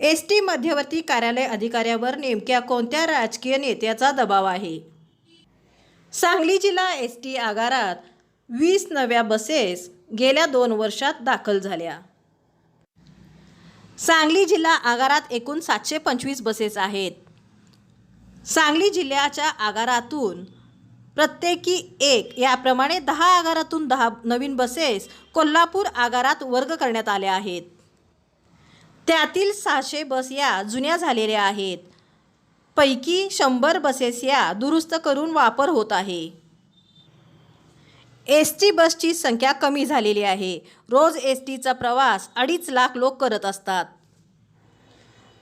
S T मध्यवर्ती कार्यालय अधिकाऱ्यावर नेमक्या कोणत्या राजकीय नेत्याचा दबाव आहे? सांगली जिल्हा एस टी आगारात वीस नव्या बसेस गेल्या दोन वर्षात दाखल झाल्या. सांगली जिल्हा आगारात एकूण सातशे पंचवीस बसेस आहेत. सांगली जिल्ह्याच्या आगारातून प्रत्येकी एक याप्रमाणे दहा आगारातून दहा नवीन बसेस कोल्हापूर आगारात वर्ग करण्यात आल्या आहेत. त्यातील सहाशे बस या जुन्या झालेल्या आहेत. पैकी शंभर बसेस या दुरुस्त करून वापर होत आहे. एस टी बसची संख्या कमी झालेली आहे. रोज एस टीचा प्रवास अडीच लाख लोक करत असतात.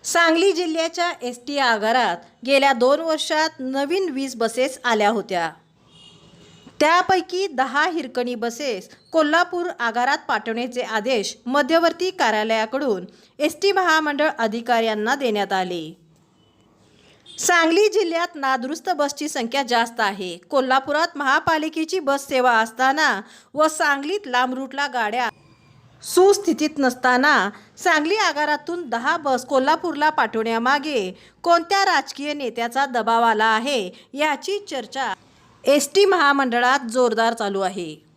सांगली जिल्ह्याच्या एस टी आगारात गेल्या दोन वर्षात नवीन वीस बसेस आल्या होत्या. त्यापैकी दहा हिरकणी बसेस कोल्हापूर आगारात पाठवण्याचे आदेश मध्यवर्ती कार्यालयाकडून एस टी महामंडळ अधिकाऱ्यांना देण्यात आले. सांगली जिल्ह्यात नादुरुस्त बसची संख्या जास्त आहे. कोल्हापुरात महापालिकेची बस सेवा असताना व सांगलीत लांब रूटला गाड्या सुस्थितीत नसताना सांगली आगारातून दहा बस कोल्हापूरला पाठवण्यामागे कोणत्या राजकीय नेत्याचा दबाव आला आहे याची चर्चा एस टी महामंडळात जोरदार चालू आहे.